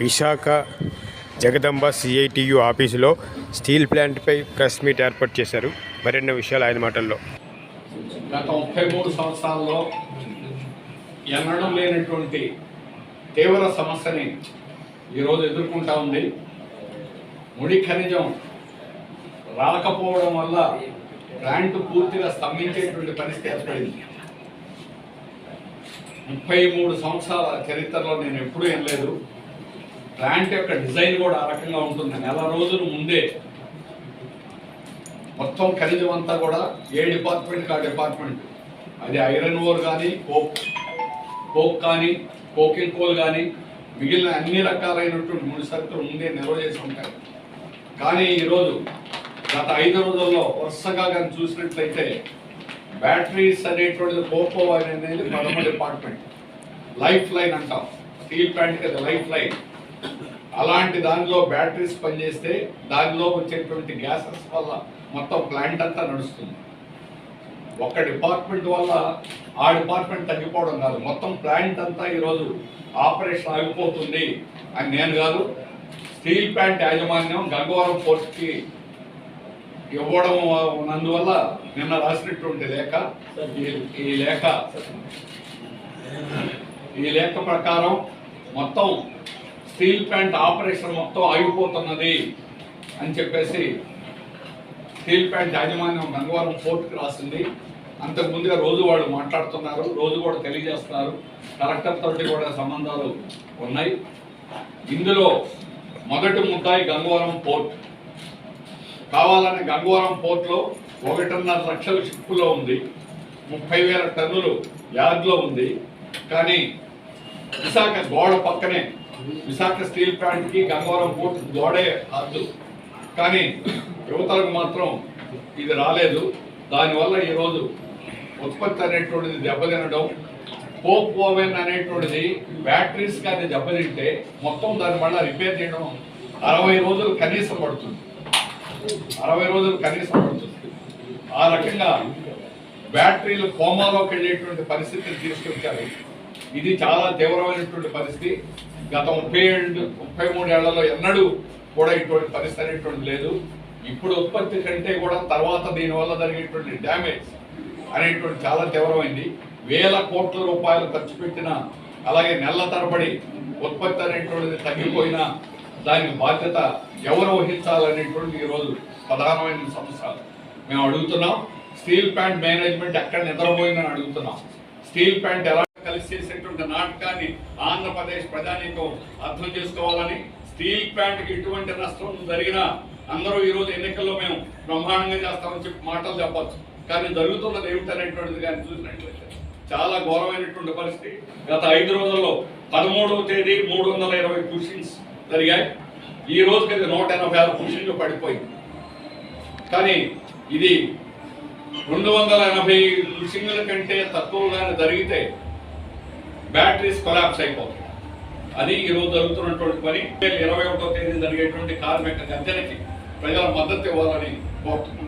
Visakha Jagadamba CITU ఆఫీసులో steel ప్లాంట్పై press meet ఏర్పాటు చేశారు. మరెన్నో విషయాలు ఆయన మాటల్లో. గత ముప్పై మూడు సంవత్సరాల్లో ఎన్నడం లేనటువంటి తీవ్ర సమస్యని ఈరోజు ఎదుర్కొంటా ఉంది. ముడి ఖనిజం రాకపోవడం వల్ల ప్లాంట్ పూర్తిగా స్తంభించేటువంటి పరిస్థితి ఏర్పడింది. ముప్పై మూడు సంవత్సరాల చరిత్రలో నేను ఎప్పుడూ వినలేదు ప్లాంట్ యొక్క డిజైన్ కూడా ఆ రకంగా ఉంటుంది. నెల రోజుల ముందే మొత్తం ఖనిజం అంతా కూడా ఏ డిపార్ట్మెంట్కి ఆ డిపార్ట్మెంట్. అది ఐరన్ ఓర్ కానీ కోక్ కోక్ కానీ కోకింగ్ కోల్ కానీ మిగిలిన అన్ని రకాలైనటువంటి ముడి సరుకులు ముందే నిల్వ చేసి ఉంటాయి. కానీ ఈరోజు గత ఐదు రోజుల్లో వరుసగా కానీ చూసినట్లయితే బ్యాటరీస్ అనేటువంటిది కోకో అనేది ప్రథమ డిపార్ట్మెంట్ లైఫ్ లైన్ అంటాం. స్టీల్ ప్లాంట్కి అది లైఫ్ లైన్ అలాంటి దానిలో బ్యాటరీస్ పనిచేస్తే దానిలో వచ్చేటువంటి గ్యాసెస్ వల్ల మొత్తం ప్లాంట్ అంతా నడుస్తుంది. ఒక డిపార్ట్మెంట్ వల్ల ఆ డిపార్ట్మెంట్ తగ్గిపోవడం కాదు. మొత్తం ప్లాంట్ అంతా ఈరోజు ఆపరేషన్ ఆగిపోతుంది అని నేను కాదు. స్టీల్ ప్లాంట్ యాజమాన్యం గంగవరం పోర్ట్కి ఇవ్వడం ఉన్నందువల్ల నిన్న రాసినటువంటి లేఖ ఈ- ఈ లేఖ ఈ లేఖ ప్రకారం మొత్తం స్టీల్ ప్లాంట్ ఆపరేషన్ మొత్తం ఆగిపోతున్నది అని చెప్పేసి స్టీల్ ప్లాంట్ యాజమాన్యం గంగవరం ఫోర్ట్కి రాసింది. అంతకు ముందుగా రోజు వాళ్ళు మాట్లాడుతున్నారు రోజు కూడా తెలియజేస్తున్నారు. కలెక్టర్ తోటి కూడా సంబంధాలు ఉన్నాయి. ఇందులో మొదటి ముద్దాయి గంగవరం పోర్ట్ కావాలని గంగవరం పోర్ట్లో ఒకటిన్నర లక్షల షిప్పులో ఉంది. ముప్పై వేల టన్నులు యార్డ్లో ఉంది. కానీ విశాఖ గోడ పక్కనే విశాఖ స్టీల్ ప్లాంట్కి గంగవరం పోర్ట్ గోడే అద్దు కానీ యువతలకు మాత్రం ఇది రాలేదు. దానివల్ల ఈరోజు ఉత్పత్తి అనేటువంటిది దెబ్బతినడం పోప్ ఓవెన్ అనేటువంటిది బ్యాటరీస్ కానీ దెబ్బతింటే మొత్తం దాని మళ్ళీ రిపేర్ చేయడం అరవై రోజులు కనీసం పడుతుంది. అరవై రోజులు కనీసం పడుతుంది. ఆ రకంగా బ్యాటరీలు కోమాలోకి వెళ్ళేటువంటి పరిస్థితిని తీసుకొచ్చారు. ఇది చాలా తీవ్రమైనటువంటి పరిస్థితి. గత ముప్పై ఏళ్ళు ముప్పై మూడు ఏళ్ళలో ఎన్నడూ కూడా ఇటువంటి పరిస్థితి అనేటువంటి లేదు. ఇప్పుడు ఉత్పత్తి కంటే కూడా తర్వాత దీనివల్ల జరిగేటువంటి డ్యామేజ్ అనేటువంటి చాలా తీవ్రమైంది. వేల కోట్ల రూపాయలు ఖర్చు పెట్టిన అలాగే నెలల తరబడి ఉత్పత్తి అనేటువంటిది తగ్గిపోయినా దానికి బాధ్యత ఎవరు వహించాలనేటువంటి ఈరోజు ప్రధానమైన సమస్య మేము అడుగుతున్నాం స్టీల్ ప్లాంట్ మేనేజ్మెంట్ ఎక్కడ నిద్రపోయిందని అడుగుతున్నాం. స్టీల్ ప్లాంట్ ఎలా కలిసి చేసేటువంటి నాటకాన్ని ఆంధ్రప్రదేశ్ ప్రజానీకం అర్థం చేసుకోవాలని స్టీల్ ప్లాంట్కి ఎటువంటి నష్టం జరిగినా అందరూ ఈ రోజు ఎన్నికల్లో మేము బ్రహ్మాండంగా చేస్తామని చెప్పి మాటలు చెప్పచ్చు. కానీ జరుగుతున్నది ఏమిటనేటువంటిది కానీ చూసినట్లయితే చాలా ఘోరమైనటువంటి పరిస్థితి. గత ఐదు రోజుల్లో పదమూడవ తేదీ మూడు వందల ఇరవై క్వశ్చన్స్ జరిగాయి. ఈ రోజుకి కింద నూట ఎనభై ఆరు పుషింగ్లు పడిపోయింది కానీ ఇది రెండు వందల ఎనభై పుషింగ్ల కంటే తక్కువగానే జరిగితే బ్యాటరీస్ కొలాప్స్ అయిపోతాయి. అది ఈ రోజు జరుగుతున్నటువంటి పని. ఇరవై ఒకటో తేదీ జరిగేటువంటి కార్మిక గర్జనకి ప్రజల మద్దతు ఇవ్వాలని కోరుతున్నాం.